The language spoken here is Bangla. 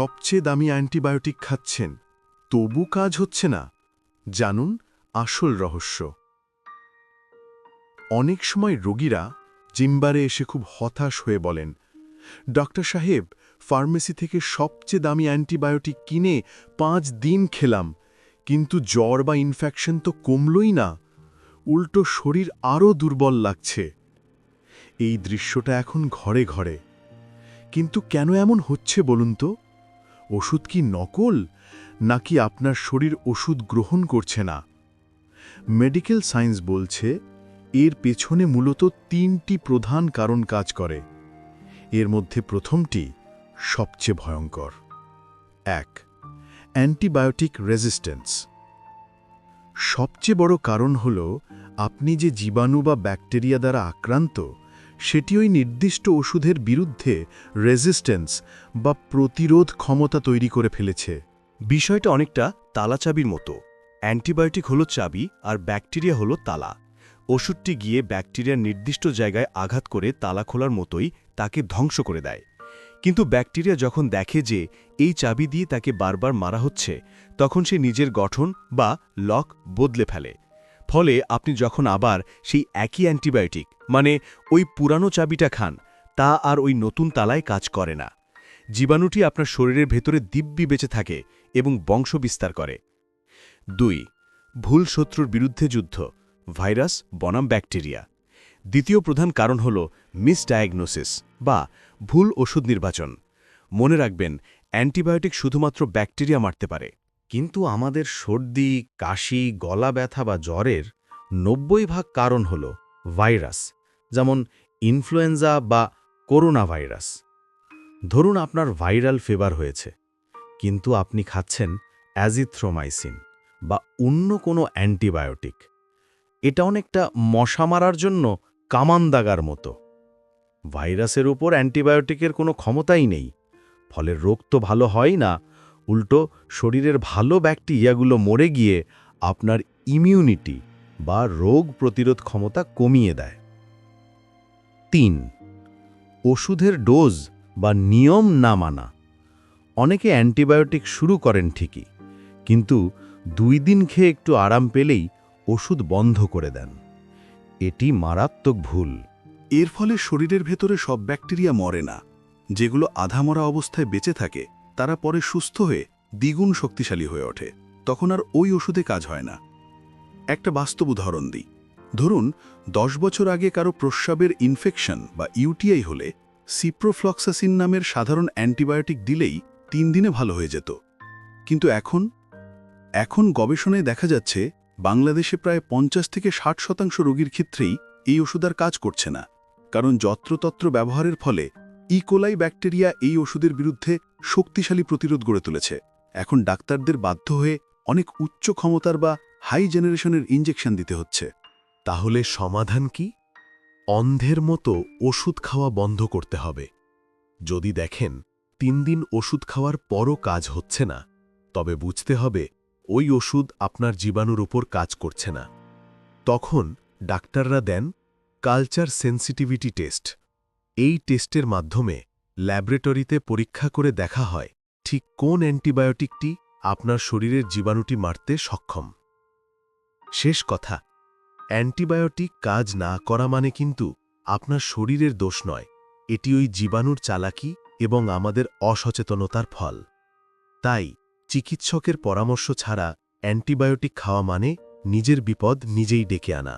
সবচেয়ে দামি অ্যান্টিবায়োটিক খাচ্ছেন, তবু কাজ হচ্ছে না। জানুন আসল রহস্য। অনেক সময় রোগীরা জিম্বারে এসে খুব হতাশ হয়ে বলেন ডক্টর সাহেব, ফার্মেসি থেকে সবচেয়ে দামি অ্যান্টিবায়োটিক কিনে পাঁচ দিন খেলাম, কিন্তু জ্বর বা ইনফেকশন তো কমলই না। উল্টো শরীর আরও দুর্বল লাগছে। এই দৃশ্যটা এখন ঘরে ঘরে। কিন্তু কেন এমন হচ্ছে বলুন তো? ওষুধ কি নকল? নাকি আপনার শরীর ওষুধ গ্রহণ করছে না? মেডিকেল সায়েন্স বলছে, এর পেছনে মূলত তিনটি প্রধান কারণ কাজ করে। এর মধ্যে প্রথমটি সবচেয়ে ভয়ঙ্কর। এক, অ্যান্টিবায়োটিক রেজিস্ট্যান্স। সবচেয়ে বড় কারণ হল, আপনি যে জীবাণু বা ব্যাকটেরিয়া দ্বারা আক্রান্ত সেটি ওই নির্দিষ্ট ওষুধের বিরুদ্ধে রেজিস্ট্যান্স বা প্রতিরোধ ক্ষমতা তৈরি করে ফেলেছে। বিষয়টা অনেকটা তালা চাবির মতো। অ্যান্টিবায়োটিক হলো চাবি আর ব্যাকটেরিয়া হলো তালা। ওষুধটি গিয়ে ব্যাকটেরিয়ার নির্দিষ্ট জায়গায় আঘাত করে তালা খোলার মতোই তাকে ধ্বংস করে দেয়। কিন্তু ব্যাকটেরিয়া যখন দেখে যে এই চাবি দিয়ে তাকে বারবার মারা হচ্ছে, তখন সে নিজের গঠন বা লক বদলে ফেলে। ফলে আপনি যখন আবার সেই একই অ্যান্টিবায়োটিক মানে ওই পুরানো চাবিটা খান, তা আর ওই নতুন তালায় কাজ করে না। জীবাণুটি আপনার শরীরের ভেতরে দিব্যি বেঁচে থাকে এবং বংশ বিস্তার করে। দুই, ভুল শত্রুর বিরুদ্ধে যুদ্ধ, ভাইরাস, বনাম ব্যাকটেরিয়া। দ্বিতীয় প্রধান কারণ হল মিসডায়াগনোসিস বা ভুল ওষুধ নির্বাচন। মনে রাখবেন, অ্যান্টিবায়োটিক শুধুমাত্র ব্যাকটেরিয়া মারতে পারে। কিন্তু আমাদের সর্দি, কাশি, গলা ব্যথা বা জ্বরের নব্বই ভাগ কারণ হল ভাইরাস, যেমন ইনফ্লুয়েঞ্জা বা করোনা ভাইরাস ধরুন আপনার ভাইরাল ফিভার হয়েছে, কিন্তু আপনি খাচ্ছেন অ্যাজিথ্রোমাইসিন বা অন্য কোনো অ্যান্টিবায়োটিক। এটা অনেকটা মশা মারার জন্য কামান দাগার মতো। ভাইরাসের উপর অ্যান্টিবায়োটিকের কোনো ক্ষমতাই নেই, ফলে রোগ তো ভালো হয় না উল্টো শরীরের ভালো ব্যাকটেরিয়াগুলো মরে গিয়ে আপনার ইমিউনিটি বা রোগ প্রতিরোধ ক্ষমতা কমিয়ে দেয়। তিন, ওষুধের ডোজ বা নিয়ম না মানা। অনেকে অ্যান্টিবায়োটিক শুরু করেন ঠিকই, কিন্তু দুই দিন খেয়ে একটু আরাম পেলেই ওষুধ বন্ধ করে দেন। এটি মারাত্মক ভুল। এর ফলে শরীরের ভেতরে সব ব্যাকটেরিয়া মরে না, যেগুলো আধামরা অবস্থায় বেঁচে থাকে। তারা পরে সুস্থ হয়ে দ্বিগুণ শক্তিশালী হয়ে ওঠে। তখন আর ওই ওষুধে কাজ হয় না। একটা বাস্তব উদাহরণ দিই। ধরুন, দশ বছর আগে কারও প্রস্রাবের ইনফেকশন বা ইউটিআই হলে সিপ্রোফ্লক্সাসিন নামের সাধারণ অ্যান্টিবায়োটিক দিলেই তিন দিনে ভালো হয়ে যেত। কিন্তু এখন? এখন গবেষণায় দেখা যাচ্ছে, বাংলাদেশে প্রায় পঞ্চাশ থেকে ষাট শতাংশ রোগীর ক্ষেত্রেই এই ওষুধ আর কাজ করছে না। কারণ যত্রতত্র ব্যবহারের ফলে ইকোলাই ব্যাকটেরিয়া এই ওষুধের বিরুদ্ধে শক্তিশালী প্রতিরোধ গড়ে তুলেছে। এখন ডাক্তারদের বাধ্য হয়ে অনেক উচ্চ ক্ষমতার বা হাই জেনারেশনের ইঞ্জেকশন দিতে হচ্ছে। তাহলে সমাধান কি? অন্ধের মতো ওষুধ খাওয়া বন্ধ করতে হবে। যদি দেখেন, তিন দিন ওষুধ খাওয়ার পরও কাজ হচ্ছে না, তবে বুঝতে হবে ওই ওষুধ আপনার জীবাণুর উপর কাজ করছে না। তখন ডাক্তাররা দেন কালচার সেন্সিটিভিটি টেস্ট এই টেস্টের মাধ্যমে ল্যাবরেটরিতে পরীক্ষা করে দেখা হয় ঠিক কোন অ্যান্টিবায়োটিকটি আপনার শরীরের জীবাণুটি মারতে সক্ষম। শেষ কথা, অ্যান্টিবায়োটিক কাজ না করা মানে কিন্তু আপনার শরীরের দোষ নয়, এটি ওই জীবাণুর চালাকি এবং আমাদের অসচেতনতার ফল। তাই চিকিৎসকের পরামর্শ ছাড়া অ্যান্টিবায়োটিক খাওয়া মানে নিজের বিপদ নিজেই ডেকে আনা।